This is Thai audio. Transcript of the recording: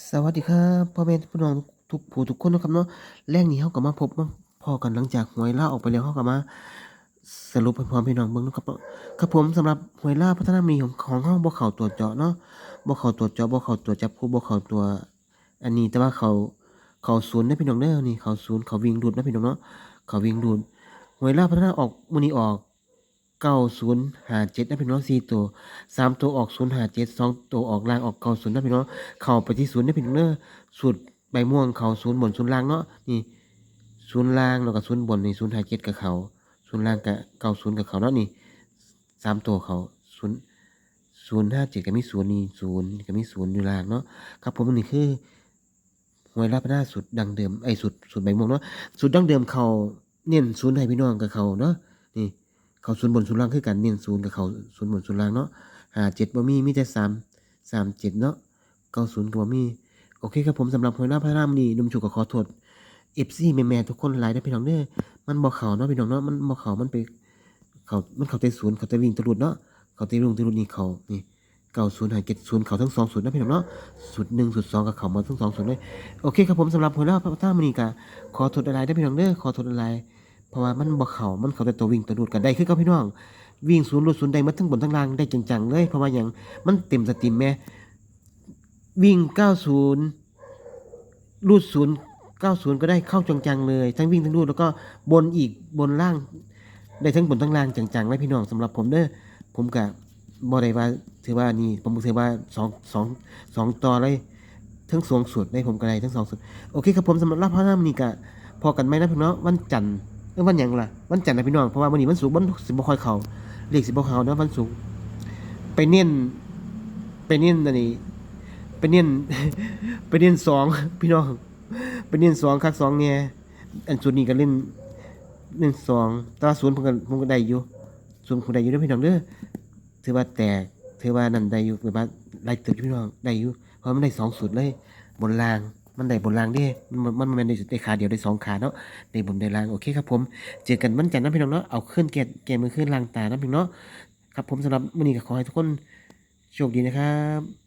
สวัสดีครับพ่อแม่พี่น้องทุกผู้ทุกคนนะครับเนาะแรงนี้เฮาก็มาพบมาพอกันหลังจากหวยล่าออกไปแล้วเฮาก็มา สรุปให้พ่อพี่น้องเบิ่งนะครับเนาะครับผมสำหรับหวยล่าพัฒนามีของของเฮาบ่เข้าตัวเจาะเนาะบ่เข้าตัวเจาะบ่เข้าตัวจับคู่บ่เข้าตัว อันนี้แต่ว่าเขาเขาศูนย์นะพี่น้องเด้อนี่เขาศูนย์เขาวิ่งดูดนะพี่น้องเนาะเขาวิ่งดูดหวยล่าพัฒนาออกมือนี้ออก 9057นะพี่น้อง4ตัว3ตัวออก057 2ตัวออกล่างออก90นย์นะพี่น้องเข้าไปที่ศูนย์นะพี่น้องเด้อสูตรใบม่วงเข้าศูนย์บนศูนย์ล่างเนาะนี่ศูนย์ล่างแล้วก็ศูนย์บนนี่057กับเขาศูนย์ล่างกับ90กับเขาเนาะนี่สามตัวเขา0 057ก็มีศูนย์นี่ศูนย์ก็มีศูนย์อยู่ล่างเนาะครับผมนนี้คือหวยลาพนาสูตรดังเดิมไอ้สูตรสูตรใบม่วงเนาะสูตรดังเดิมเขาเน้นศูนย์ให้พี่น้องกับเขาเนาะนี่ เขาศูนย์บนศูนย์ล่างคือกันเน้นศูนย์กับเขาศูนย์บนศูนย์ล่างเนาะหาเจ็ดบ่มีมีแต่สามสามเจ็ดเนาะเก้าศูนย์บ่มีโอเคครับผมสำหรับหัวหน้าพระรามนี่นุ่มฉุกก็ขอโทษเอฟซีแม่ๆทุกคนหลายได้พี่น้องเด้อมันบ่เขาเนาะพี่น้องเนาะมันบ่เขามันไปเขามันเขาแต่ศูนย์เขาแต่วิ่งตะลุดเนาะเขาแต่วิ่งตะลุดนี่เขานี่เก้าศูนย์หาเจ็ดศูนย์เขาทั้งสองศูนย์นะพี่น้องเนาะศูนย์หนึ่งศูนย์สองกับเขามาทั้งสองศูนย์เลยโอเคครับผมสำหรับหัวหน้าพระรามนี่ก็ขอโทษหลายๆได้อพี่น้องเด้อขอโทษหลายๆ เพราะว่ามันบ่เข้ามันเข้าแต่ตัววิ่งตัวดูดกันได้คือกับพี่น้อง วิ่งศูนย์รูดศูนย์ได้มาทั้งบนทั้งล่างได้จังๆเลย เพราะว่าหยังมันเต็มสตรีมแม่วิ่ง90รูดศูนย์90ก็ได้เข้าจังๆเลย ทั้งวิ่งทั้งรูดแล้วก็บนอีกบนล่าง ได้ทั้งบนทั้งล่างจังๆเลยพี่น้องสำหรับผมเด้อผมกะบ่ได้ว่าถือว่านี่ผมถือว่าสองสองสองต่อเลยทั้งสองสุดได้ผมก็ได้ทั้งสองสุดโอเคครับผมสำหรับรับพระนามนี่กะพอกันไหมนะพี่น้องวันจันทร์ เอ้ยวันหยังล่ะวันจันทร์นะพี่น้องเพราะว่าวันนี้วันศุกร์วันสิบ่ค่อยเขาเลขสิบ่เขาเนาะวันศุกร์ไปเน้นไปเน้นอันนี้ไปเน้นไปเน้นสองพี่น้องไปเน้นสองคักสองแง่อันส่วนนี้ก็เล่นเล่นสองแต่ว่าศูนย์ผมก็ผมก็ได้อยู่ศูนย์ผมได้อยู่เด้อพี่น้องเด้อถือว่าแตกถือว่านั่นได้อยู่แบบว่าไล่ตึกพี่น้องได้อยู่เพราะมันได้สองสุดเลยบนราง มันได้บนรางดิมันมันมันได้ได้ขาเดียวได้สองขาเนาะได้บนได้รางโอเคครับผม เจอกันมันจันทร์นะพี่น้องเนาะ เอาขึ้นเกตเกมมือขึ้นลางตานะพี่น้องเนาะ ครับผมสำหรับวันนี้ก็ขอให้ทุกคนโชคดีนะครับ